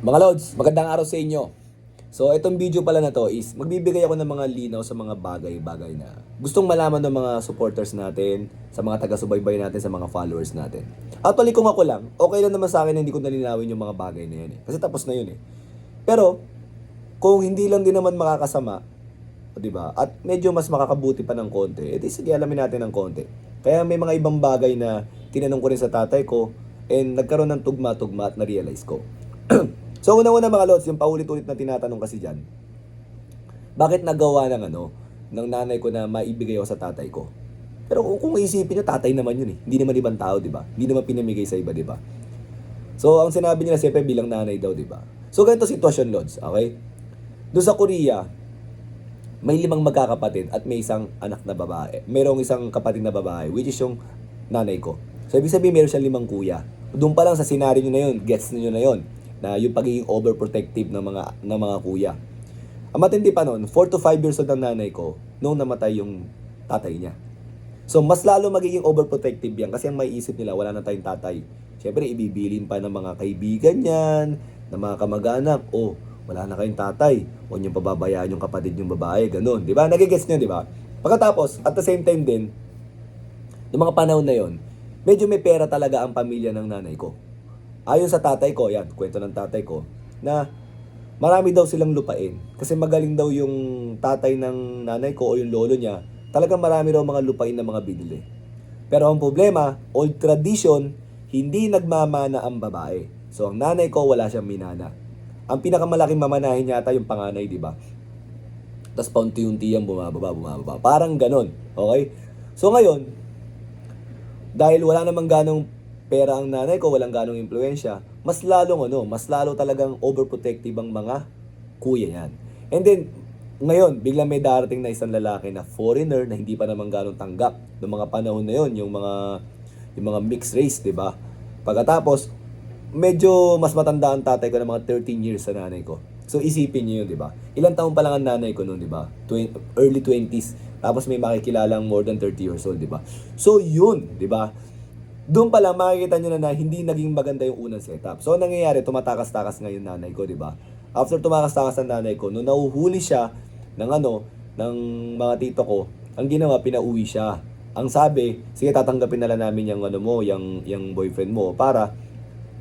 Mga Lods, magandang araw sa inyo. So, itong video pala na to is magbibigay ako ng mga linaw sa mga bagay-bagay na gustong malaman ng mga supporters natin, sa mga taga-subaybay natin, sa mga followers natin. Actually, kung ako lang, okay lang naman sa akin na hindi ko nalinawin yung mga bagay na yun eh. Kasi tapos na yun eh. Pero, kung hindi lang din naman makakasama, o, di ba? At medyo mas makakabuti pa ng konti, edi sige, alamin natin ng konti. Kaya may mga ibang bagay na tinanong ko rin sa tatay ko and nagkaroon ng tugma-tugma at na-realize ko. so, una-una mga lods, yung paulit-ulit na tinatanong kasi dyan, bakit nagawa ng ano, ng nanay ko na maibigay ako sa tatay ko? Pero kung, isipin nyo, tatay naman yun eh. Hindi naman ibang tao, di ba? Hindi naman pinamigay sa iba, di ba? So, ang sinabi nila siyempre bilang nanay daw, di ba? So, ganito sitwasyon, Lods, okay? Doon sa Korea, may limang magkakapatid at may isang anak na babae. Merong isang kapatid na babae, which is yung nanay ko. So, ibig sabihin, meron siyang limang kuya. Doon pa lang sa scenario nyo na yun, gets nyo na yun, na yung pagiging overprotective ng mga, ng mga kuya. Ang matindi pa noon, 4 to 5 years old ang nanay ko nung namatay yung tatay niya. So, mas lalo magiging overprotective yan kasi ang may isip nila, wala na tayong tatay. Siyempre, ibibilin pa ng mga kaibigan yan, ng mga kamag-anak, oh, wala na kayong tatay. Huwag niyong pababayaan yung kapatid yung babae, ganun. Di ba? Nagigets niyo, di ba? Pagkatapos, at the same time din, noong mga panahon na yon, medyo may pera talaga ang pamilya ng nanay ko. Ayon sa tatay ko, yan, kwento ng tatay ko, na marami daw silang lupain. Kasi magaling daw yung tatay ng nanay ko o yung lolo niya, talagang marami daw mga lupain na mga binili. Pero ang problema, old tradition, hindi nagmamana ang babae. So ang nanay ko, wala siyang minana. Ang pinakamalaking mamanahin yata yung panganay, di ba? Tapos paunti-unti yan bumababa, bumababa. Parang ganon. Okay? So ngayon, dahil wala namang ganong pera ang nanay ko, walang ganong impluensya, mas lalong ano, mas lalo talagang overprotective ang mga kuya yan. And then, ngayon, biglang may darating na isang lalaki na foreigner na hindi pa naman ganong tanggap ng mga panahon na yon yung mga yung mga mixed race, 'di ba? Pagkatapos, medyo mas matanda ang tatay ko ng mga 13 years sa nanay ko. So isipin niyo yun, 'di ba? Ilang taon pa lang ang nanay ko noon, 'di ba? Early 20s. Tapos may makikilalang more than 30 years old, 'di ba? So yun, 'di ba? Doon pa lang makikita niyo na, na hindi naging maganda yung unang setup. So ang nangyayari, tumatakas-takas ngayon nanay ko, 'di ba? After tumakas-takas ang nanay ko, nung nahuhuli siya ng ano, ng mga tito ko, ang ginawa, pinauwi siya. Ang sabi, sige tatanggapin na lang namin yung ano mo, yung, yung boyfriend mo para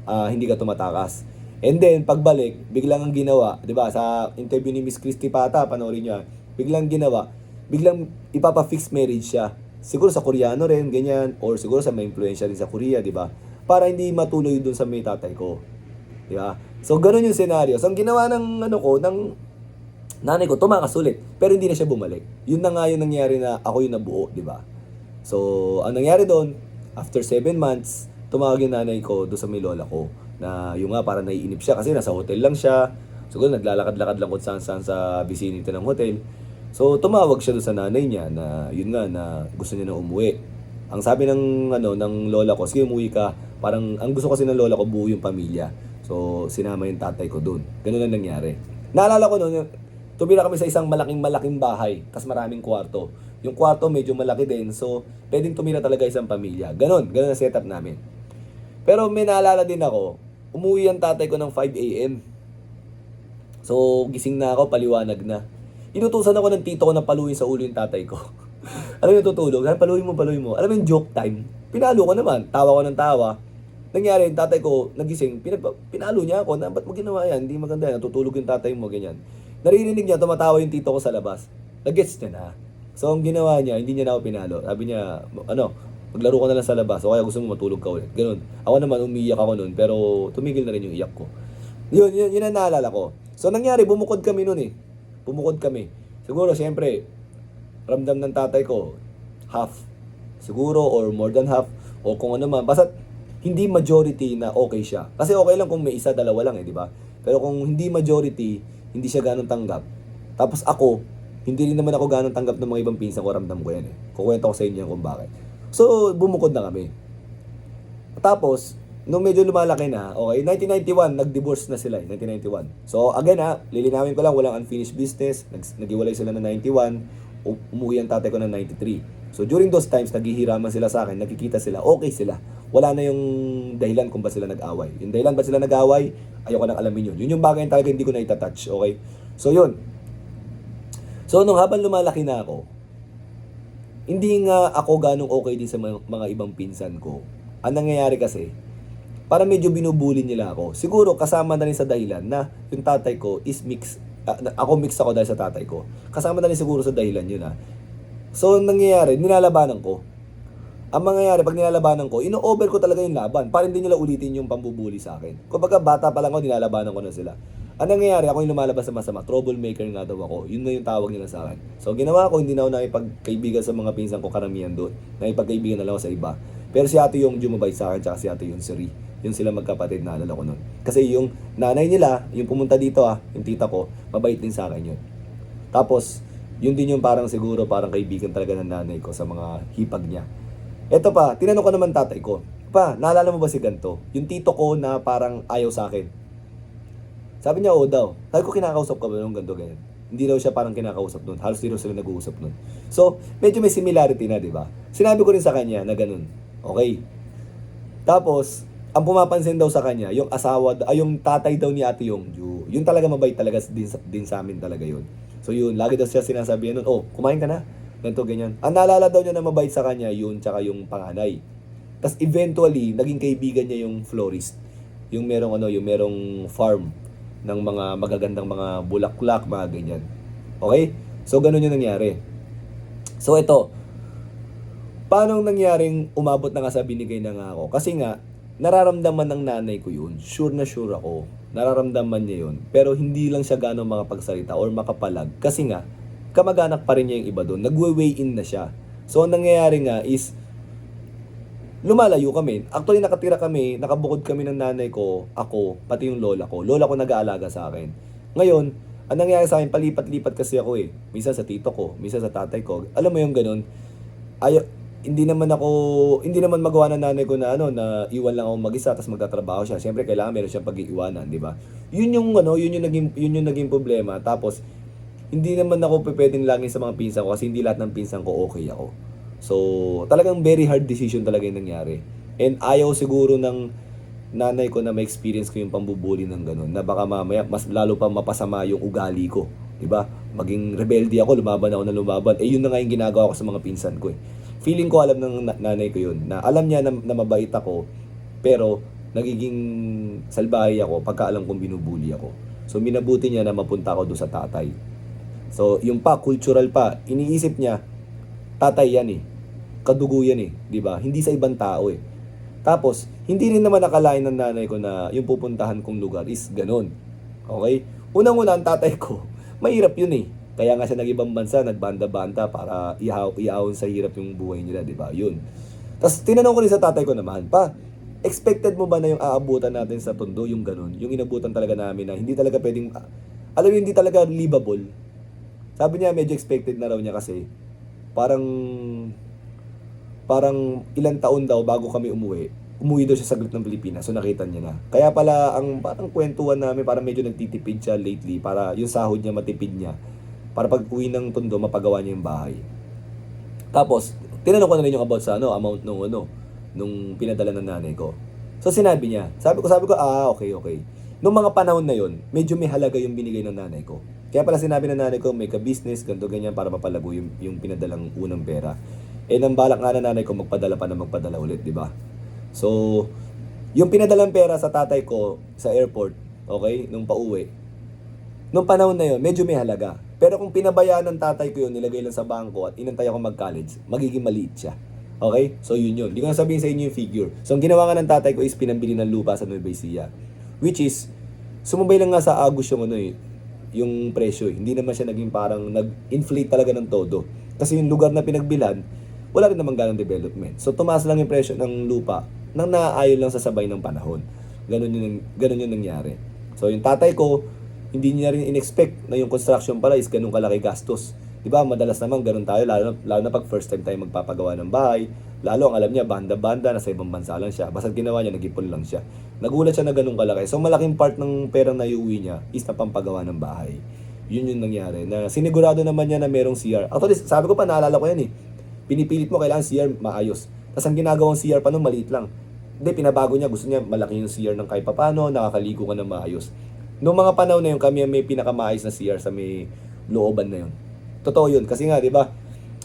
ah, hindi ka tumatakas. And then, pagbalik, biglang ang ginawa, di ba, sa interview ni Miss Christy Pata, panoorin nyo, ah, biglang ginawa, biglang ipapa-fix marriage siya. Siguro sa Koreano rin, ganyan, or siguro sa may influensya rin sa Korea, di ba? Para hindi matuloy dun sa may tatay ko. Di ba? So, ganun yung scenario. So, ang ginawa ng, ano ko, ng nanay ko, tumakas ulit. Pero hindi na siya bumalik. Yun na nga yung nangyari na ako yung nabuo, di ba? So, ang nangyari doon, after 7 months, tumawag yung nanay ko doon sa may lola ko na yung nga parang naiinip siya kasi nasa hotel lang siya. Siguro naglalakad-lakad lang kung saan-saan sa vicinity ng hotel. So, tumawag siya doon sa nanay niya na yun nga na gusto niya na umuwi. Ang sabi ng ano ng lola ko, sige umuwi ka. Parang ang gusto kasi ng lola ko buo yung pamilya. So, sinama yung tatay ko doon. Ganun ang nangyari. Naalala ko noon, tumira kami sa isang malaking-malaking bahay, tas maraming kwarto. Yung kwarto medyo malaki din, so pwedeng tumira talaga isang pamilya. Ganon, ganon ang setup namin. Pero may naalala din ako, umuwi ang tatay ko ng 5 a.m. So, gising na ako, paliwanag na. Inutusan ako ng tito ko na paluin sa ulo yung tatay ko. Alam yung tutulog? Sabi, paluin mo, paluin mo. Alam mo yung joke time? Pinalo ko naman. Tawa ko ng tawa. Nangyari, yung tatay ko, nagising, pinag, pinalo niya ako na, ba't mo ginawa yan? Hindi maganda yan. Natutulog yung tatay mo, ganyan. Naririnig niya, tumatawa yung tito ko sa labas. Nag-gets niya na. So, ang ginawa niya, hindi niya na ako pinalo. Sabi niya, ano, maglaro ka na lang sa labas. O kaya gusto mo matulog ka ulit. Ganun. Ako naman, umiyak ako nun, pero tumigil na rin yung iyak ko. Yun, yun, yun ang naalala ko. So, nangyari, bumukod kami nun eh. Bumukod kami. Siguro, siyempre, ramdam ng tatay ko, half. Siguro, or more than half. O kung ano man. Basta, hindi majority na okay siya. Kasi okay lang kung may isa, dalawa lang eh, di ba? Pero kung hindi majority, hindi siya ganun tanggap. Tapos ako, hindi rin naman ako ganun tanggap ng mga ibang pinsan ko, ramdam ko yan eh. Kukwento ko sa inyo kung bakit. So, bumukod na kami. Tapos, nung medyo lumalaki na, okay, 1991, nag-divorce na sila, eh, 1991. So, again ha, lilinawin ko lang, walang unfinished business, nag naghiwalay sila na 91, u- umuwi ang tatay ko ng 93. So during those times, naghihiraman sila sa akin, nakikita sila, okay sila. Wala na yung dahilan kung ba sila nag-away. Yung dahilan ba sila nag-away, ayoko nang alamin yun. Yun yung bagay na talaga hindi ko na itatouch, okay? So yun. So nung habang lumalaki na ako, hindi nga ako ganong okay din sa mga, mga ibang pinsan ko. Ang nangyayari kasi, para medyo binubuli nila ako. Siguro kasama na rin sa dahilan na yung tatay ko is mix, na- ako mix ako dahil sa tatay ko. Kasama na rin siguro sa dahilan yun ah. So, ang nangyayari, nilalabanan ko. Ang mangyayari, pag nilalabanan ko, ino-over ko talaga yung laban para hindi nila ulitin yung pambubuli sa akin. Kumbaga, bata pa lang ako, nilalabanan ko na sila. Ang nangyayari, ako yung lumalabas sa masama. Troublemaker nga daw ako. Yun na yung tawag nila sa akin. So, ginawa ko, hindi na ako nakipagkaibigan sa mga pinsan ko karamihan doon. Nakipagkaibigan na lang ako sa iba. Pero si ate yung jumabay sa akin, tsaka si ate yung siri. Yung sila magkapatid, naalala ko nun. Kasi yung nanay nila, yung pumunta dito ah, yung tita ko, mabait din sa akin yun. Tapos, yun din yung parang siguro parang kaibigan talaga ng nanay ko sa mga hipag niya. Eto pa, tinanong ko naman tatay ko, Pa, naalala mo ba si ganto? Yung tito ko na parang ayaw sa akin. Sabi niya, oo daw. Sabi ko, kinakausap ka ba nung ganto ganyan? Hindi daw siya parang kinakausap nun. Halos di daw sila nag-uusap nun. So, medyo may similarity na, di ba? Sinabi ko rin sa kanya na ganun. Okay. Tapos, ang pumapansin daw sa kanya, yung asawa, ay yung tatay daw ni Ate Yongju, yun talaga mabait talaga din din sa amin talaga yun. So yun, lagi daw siya sinasabi nun, oh, kumain ka na. Ganito, ganyan. Ang naalala daw niya na mabait sa kanya, yun, tsaka yung panganay. Tapos eventually, naging kaibigan niya yung florist. Yung merong ano, yung merong farm ng mga magagandang mga bulaklak, mga ganyan. Okay? So, ganun yung nangyari. So, ito. Paano nangyaring umabot na nga sa binigay na nga ako? Kasi nga, nararamdaman ng nanay ko yun. Sure na sure ako. Nararamdaman niya yun. Pero hindi lang siya gano'ng makapagsalita or makapalag. Kasi nga, kamag-anak pa rin niya yung iba doon. Nagwe-weigh in na siya. So, ang nangyayari nga is, lumalayo kami. Actually, nakatira kami, nakabukod kami ng nanay ko, ako, pati yung lola ko. Lola ko nag-aalaga sa akin. Ngayon, ang nangyayari sa akin, palipat-lipat kasi ako eh. Minsan sa tito ko, minsan sa tatay ko. Alam mo yung ganun? Ayaw, hindi naman ako, hindi naman magawa ng nanay ko na ano, na iwan lang ako mag-isa, tapos magtatrabaho siya. Siyempre, kailangan meron siyang pag-iiwanan, di ba? Yun yung ano, yun yung naging, yun yung naging problema. Tapos, hindi naman ako pwedeng lagi sa mga pinsan ko kasi hindi lahat ng pinsan ko okay ako. So, talagang very hard decision talaga yung nangyari. And ayaw siguro ng nanay ko na ma-experience ko yung pambubuli ng ganun. Na baka mamaya, mas lalo pa mapasama yung ugali ko. 'di ba? Maging rebelde ako, lumaban ako na lumaban. Eh, yun na nga yung ginagawa ko sa mga pinsan ko eh. Feeling ko alam ng na- nanay ko yun, na alam niya na, na mabait ako, pero nagiging salbahe ako pagka alam kong binubuli ako. So, minabuti niya na mapunta ako doon sa tatay. So, yung pa, cultural pa, iniisip niya, tatay yan eh. Kadugo yan eh, 'di ba? Hindi sa ibang tao eh. Tapos, hindi rin naman nakalain ng nanay ko na yung pupuntahan kong lugar is ganun. Okay? Unang-una, ang tatay ko, mahirap yun eh. Kaya nga siya nag-ibang bansa, nagbanda-banda para ihaw, iahon sa hirap yung buhay nila, di ba? Yun. Tapos, tinanong ko rin sa tatay ko naman, pa, expected mo ba na yung aabutan natin sa tondo, yung ganun? Yung inabutan talaga namin na hindi talaga pwedeng, alam mo, hindi talaga livable. Sabi niya, medyo expected na raw niya kasi, parang parang ilang taon daw bago kami umuwi, umuwi daw siya saglit ng Pilipinas. So nakita niya na. Kaya pala ang parang kwentuhan namin para medyo nagtitipid siya lately para yung sahod niya matipid niya. Para pag uwi ng tondo mapagawa niya yung bahay. Tapos tinanong ko na rin yung about sa ano, amount nung ano, nung pinadala ng nanay ko. So sinabi niya, sabi ko sabi ko ah okay okay. Nung mga panahon na yon, medyo may halaga yung binigay ng nanay ko. Kaya pala sinabi ng nanay ko, may ka-business, ganito, ganyan, para mapalago yung, yung pinadalang unang pera. Eh, nang balak nga ng nanay ko, magpadala pa na magpadala ulit, di ba? So, yung pinadalang pera sa tatay ko sa airport, okay, nung pauwi, nung panahon na yun, medyo may halaga. Pero kung pinabayaan ng tatay ko yun, nilagay lang sa bangko at inantay ako mag-college, magiging maliit siya. Okay? So, yun yun. Hindi ko na sabihin sa inyo yung figure. So, ang ginawa nga ng tatay ko is pinambili ng lupa sa Nueva Ecija. Which is, sumabay lang nga sa Agus yung ano eh, yung presyo eh. Hindi naman siya naging parang nag-inflate talaga ng todo. Kasi yung lugar na pinagbilan, wala rin naman ganong development. So tumaas lang yung presyo ng lupa nang naaayon lang sa sabay ng panahon. Ganun yung, ganun yung nangyari. So yung tatay ko, hindi niya rin in-expect na yung construction pala is ganun kalaki gastos. Di ba? Madalas naman ganun tayo, lalo, na- lalo na pag first time tayo magpapagawa ng bahay. Lalo ang alam niya, banda-banda, nasa ibang bansa lang siya. Basta ginawa niya, nag-ipon lang siya. Nagulat siya na ganun kalaki. So malaking part ng perang na iuwi niya is na pampagawa ng bahay. Yun yung nangyari. Na sinigurado naman niya na merong CR. Actually, sabi ko pa, naalala ko yan eh. Pinipilit mo, kailangan CR maayos. Tapos ang ginagawang CR pa nun, maliit lang. Hindi, pinabago niya. Gusto niya malaki yung CR ng kahit papano, nakakaligo ka ng maayos. Noong mga panahon na yun, kami may pinakamaayos na CR sa may looban na yun. Totoo yun. Kasi nga, di ba,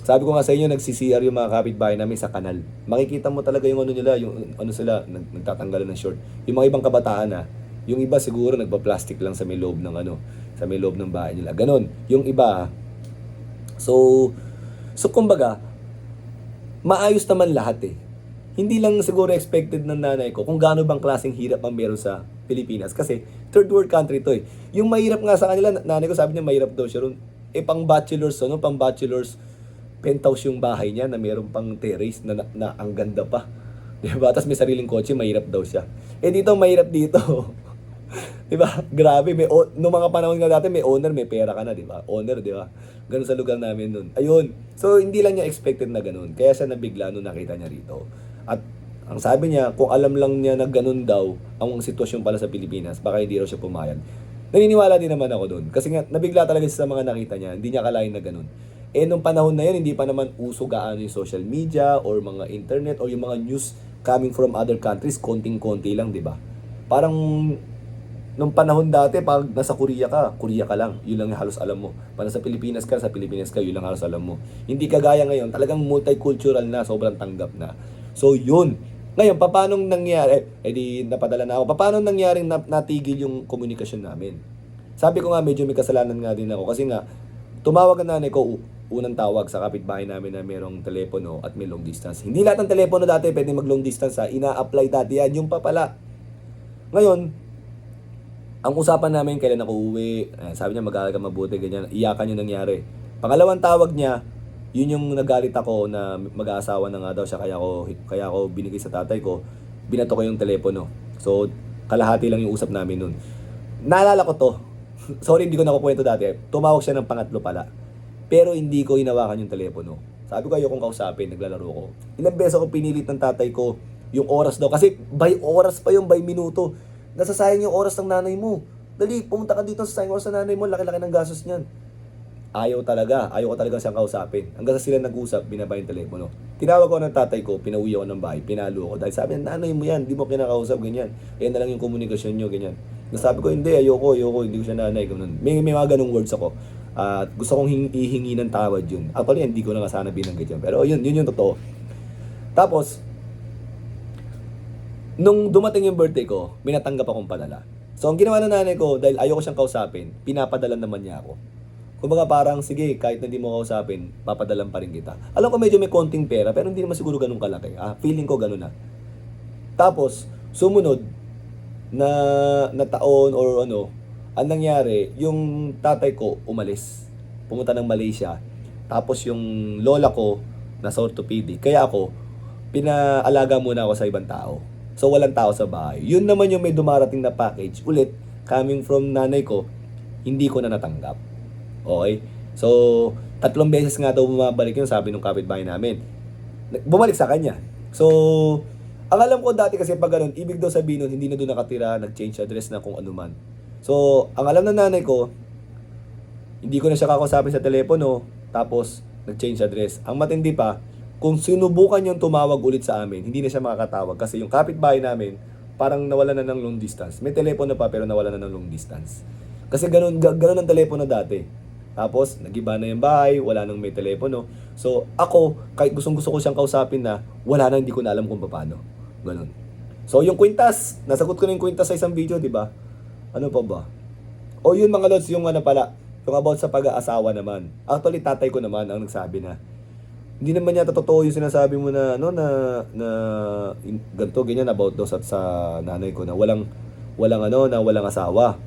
sabi ko nga sa inyo, nagsi-CR yung mga kapitbahay namin sa kanal. Makikita mo talaga yung ano nila, yung ano sila, nag, nagtatanggalan ng short. Yung mga ibang kabataan na, yung iba siguro nagpa-plastic lang sa may loob ng ano, sa may loob ng bahay nila. Ganon. Yung iba, so, so kumbaga, maayos naman lahat eh. Hindi lang siguro expected ng nanay ko kung gaano bang klaseng hirap ang meron sa Pilipinas. Kasi third world country to eh. Yung mahirap nga sa kanila, nanay ko sabi niya mahirap daw siya ron. Eh pang bachelors, ano, pang bachelors, penthouse yung bahay niya na meron pang terrace na, na, na ang ganda pa. Diba? Tapos may sariling kotse, mahirap daw siya. Eh dito, mahirap dito. diba? Grabe. May, o- nung mga panahon nga dati, may owner, may pera ka na, diba? Owner, diba? Ganun sa lugar namin nun. Ayun. So, hindi lang niya expected na ganun. Kaya siya nabigla nung nakita niya rito. At ang sabi niya, kung alam lang niya na ganun daw ang sitwasyon pala sa Pilipinas, baka hindi raw siya pumayag. Naniniwala din naman ako doon. Kasi nga, nabigla talaga siya sa mga nakita niya. Hindi niya akalain na ganun. Eh, nung panahon na yun, hindi pa naman uso gaano yung social media or mga internet or yung mga news coming from other countries, konting-konti lang, di ba? Parang nung panahon dati, pag nasa Korea ka, Korea ka lang. Yun lang halos alam mo. Pag nasa Pilipinas ka, sa Pilipinas ka, yun lang halos alam mo. Hindi kagaya ngayon, talagang multicultural na, sobrang tanggap na. So, yun. Ngayon, paano nangyari? Eh, di napadala na ako. Paano nangyaring nat- natigil yung komunikasyon namin? Sabi ko nga, medyo may kasalanan nga din ako. Kasi nga, tumawag ang nanay ko, unang tawag sa kapitbahay namin na merong telepono at may long distance. Hindi lahat ng telepono dati pwede mag long distance ha. Ina-apply dati yan. Yung pa pala. Ngayon, ang usapan namin kailan ako uwi, eh, sabi niya mag-aaral ka mabuti, ganyan, iyakan yung nangyari. Pangalawang tawag niya, yun yung nagalit ako na mag-aasawa na nga daw siya, kaya ako, kaya ako binigay sa tatay ko, binato ko yung telepono. So, kalahati lang yung usap namin nun. Naalala ko to. Sorry, hindi ko nakukwento dati. Tumawag siya ng pangatlo pala. Pero hindi ko hinawakan yung telepono. Sabi ko, ayokong kausapin, naglalaro ko. Ilang beses ako pinilit ng tatay ko yung oras daw. Kasi by oras pa yung by minuto. Nasasayang yung oras ng nanay mo. Dali, pumunta ka dito sa sayang oras ng nanay mo. Laki-laki ng gastos niyan. Ayaw talaga. Ayaw ko talaga siyang kausapin. Hanggang sa sila nag-usap, binaba yung telepono. Tinawag ko ng tatay ko, pinauwi ako ng bahay, pinalo ko. Dahil sabi niya, nanay mo yan, di mo kinakausap, ganyan. Yan na lang yung komunikasyon nyo, ganyan. Nasabi ko, hindi, ayoko, ayoko, hindi ko siya nanay. Ganun. May, may mga ganung words ako. At gusto kong hing, ihingi ng tawad yun. Actually, hindi ko na nga sana binanggit yun. Pero yun, yun yung totoo. Tapos, nung dumating yung birthday ko, minatanggap akong padala. So, ang ginawa ng nanay ko, dahil ayoko siyang kausapin, pinapadala naman niya ako. Kumbaga parang, sige, kahit na hindi mo kausapin, papadalan pa rin kita. Alam ko medyo may konting pera, pero hindi naman siguro ganun kalaki. Ah, feeling ko ganun na. Tapos, sumunod na, na taon or ano, ang nangyari, yung tatay ko umalis. Pumunta ng Malaysia. Tapos yung lola ko, nasa orthopedic. Kaya ako, pinaalaga muna ako sa ibang tao. So, walang tao sa bahay. Yun naman yung may dumarating na package. Ulit, coming from nanay ko, hindi ko na natanggap. Okay? So, tatlong beses nga daw bumabalik yun, sabi nung kapitbahay namin. Bumalik sa kanya. So, ang alam ko dati kasi pag ganun, ibig daw sabihin nun, hindi na doon nakatira, nag-change address na kung ano man. So, ang alam ng nanay ko, hindi ko na siya kakausapin sa telepono, tapos nag-change address. Ang matindi pa, kung sinubukan yung tumawag ulit sa amin, hindi na siya makakatawag kasi yung kapitbahay namin, parang nawala na ng long distance. May telepono pa pero nawala na ng long distance. Kasi ganun, ga- ganun ang telepono dati. Tapos, nagiba na yung bahay, wala nang may telepono. So, ako, kahit gustong gusto ko siyang kausapin na, wala na, hindi ko na alam kung paano. Ganun. So, yung kwintas, nasagot ko na yung kwintas sa isang video, di ba? Ano pa ba? O yun mga lods, yung ano pala, yung about sa pag-aasawa naman. Actually, tatay ko naman ang nagsabi na, hindi naman yata totoo yung sinasabi mo na, ano, na, na, in, ganito, ganyan, about daw sa, sa nanay ko na walang, walang ano, na walang asawa.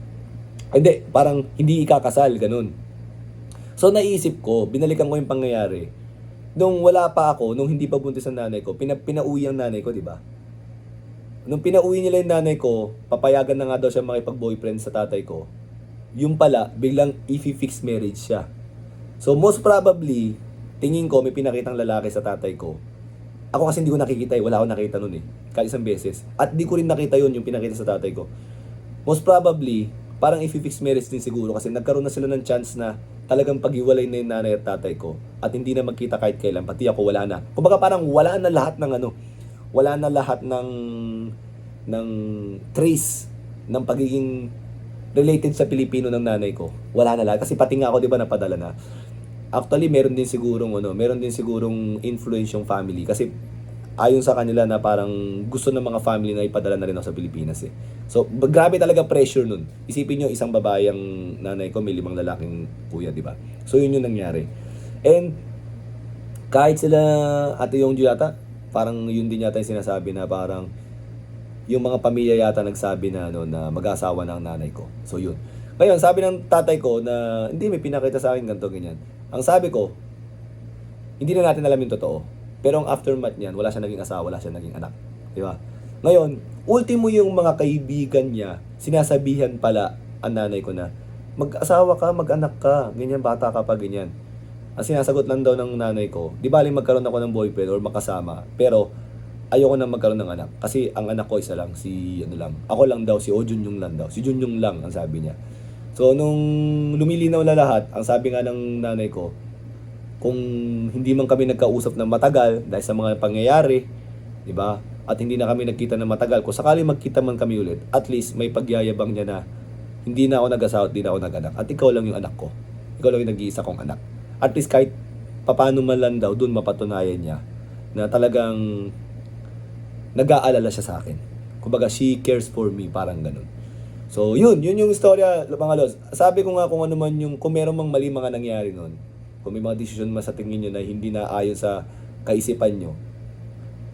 Hindi, parang hindi ikakasal, ganun. So naisip ko, binalikan ko yung pangyayari. Nung wala pa ako, nung hindi pa buntis ang nanay ko, pina, pinauwi ang nanay ko, di ba? Nung pinauwi nila yung nanay ko, papayagan na nga daw siya makipag-boyfriend sa tatay ko. Yung pala, biglang i-fix marriage siya. So most probably, tingin ko may pinakitang lalaki sa tatay ko. Ako kasi hindi ko nakikita eh, wala akong nakita nun eh. Kahit isang beses. At di ko rin nakita yun yung pinakita sa tatay ko. Most probably, parang i-fix marriage din siguro kasi nagkaroon na sila ng chance na talagang paghiwalay na yung nanay at tatay ko at hindi na magkita kahit kailan. Pati ako wala na. Kumbaga parang wala na lahat ng ano, wala na lahat ng ng trace ng pagiging related sa Pilipino ng nanay ko. Wala na lahat. Kasi pati nga ako, di ba, napadala na. Actually, meron din sigurong, ano, meron din sigurong influence yung family. Kasi ayon sa kanila na parang gusto ng mga family na ipadala na rin ako sa Pilipinas eh. So, grabe talaga pressure nun. Isipin nyo, isang babae ang nanay ko, may limang lalaking kuya, di ba? So, yun yung nangyari. And, kahit sila, ate yung yata, parang yun din yata yung sinasabi na parang, yung mga pamilya yata nagsabi na ano na mag-asawa na ang nanay ko. So yun. Ngayon, sabi ng tatay ko na hindi may pinakita sa akin ganito ganyan. Ang sabi ko, hindi na natin alam yung totoo. Pero ang aftermath niyan, wala siya naging asawa, wala siya naging anak. Di ba? Ngayon, ultimo yung mga kaibigan niya, sinasabihan pala ang nanay ko na, mag-asawa ka, mag-anak ka, ganyan, bata ka pa, ganyan. Ang sinasagot lang daw ng nanay ko, di baling magkaroon ako ng boyfriend or makasama, pero ayoko na magkaroon ng anak. Kasi ang anak ko isa lang, si ano lang. Ako lang daw, si O Junyong lang daw. Si Junyong lang, ang sabi niya. So, nung lumilinaw na lahat, ang sabi nga ng nanay ko, kung hindi man kami nagkausap ng matagal dahil sa mga pangyayari, di ba? At hindi na kami nagkita ng matagal, kung sakali magkita man kami ulit, at least may pagyayabang niya na hindi na ako nag-asawa hindi na ako nag-anak. At ikaw lang yung anak ko. Ikaw lang yung nag-iisa kong anak. At least kahit papano man lang daw, dun mapatunayan niya na talagang nag-aalala siya sa akin. Kumbaga, she cares for me, parang ganun. So, yun, yun yung istorya, mga lods. Sabi ko nga kung ano man yung, kung meron mang mali mga nangyari nun, kung may mga desisyon man sa tingin nyo na hindi na ayon sa kaisipan nyo,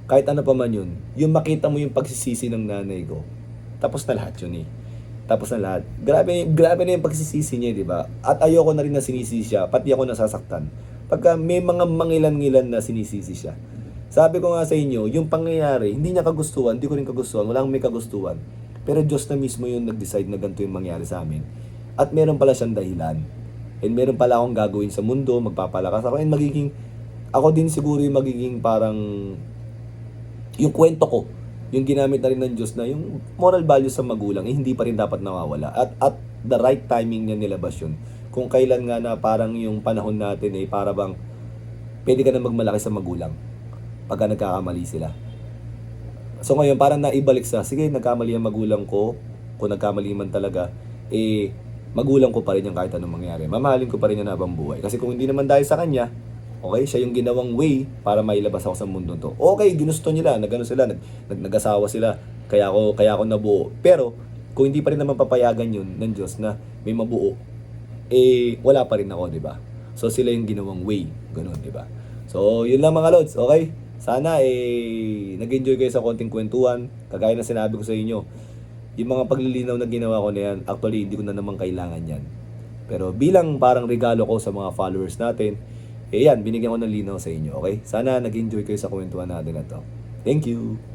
kahit ano pa man yun, yung makita mo yung pagsisisi ng nanay ko, tapos na lahat yun eh. Tapos na lahat. Grabe, grabe na yung pagsisisi niya, di ba? At ayoko na rin na sinisisi siya, pati ako nasasaktan. Pagka may mga mangilan-ngilan na sinisisi siya. Sabi ko nga sa inyo, yung pangyayari, hindi niya kagustuhan, hindi ko rin kagustuhan, walang may kagustuhan. Pero Diyos na mismo yung nag-decide na ganito yung mangyari sa amin. At meron pala siyang dahilan. And meron pala akong gagawin sa mundo, magpapalakas ako, and magiging, ako din siguro yung magiging parang, yung kwento ko, yung ginamit na rin ng Diyos na yung moral values sa magulang, eh, hindi pa rin dapat nawawala. At at the right timing niya nilabas yun. Kung kailan nga na parang yung panahon natin eh, para bang pwede ka na magmalaki sa magulang pagka nagkakamali sila. So ngayon, parang naibalik sa, sige, nagkamali ang magulang ko, kung nagkamali man talaga, eh, magulang ko pa rin yung kahit anong mangyari. Mamahalin ko pa rin yung habang buhay. Kasi kung hindi naman dahil sa kanya, okay, siya yung ginawang way para mailabas ako sa mundo to. Okay, ginusto nila, nagano sila, nag, nag, nag-asawa sila, kaya ako, kaya ako nabuo. Pero, kung hindi pa rin naman papayagan yun ng Diyos na may mabuo, eh, wala pa rin ako, di ba? So, sila yung ginawang way, ganun, di ba? So, yun lang mga lods, okay? Sana, eh, nag-enjoy kayo sa konting kwentuhan. Kagaya na sinabi ko sa inyo, yung mga paglilinaw na ginawa ko na yan, actually, hindi ko na naman kailangan yan. Pero bilang parang regalo ko sa mga followers natin, eh yan, binigyan ko ng linaw sa inyo, okay? Sana nag-enjoy kayo sa kwentuhan natin na to. Thank you!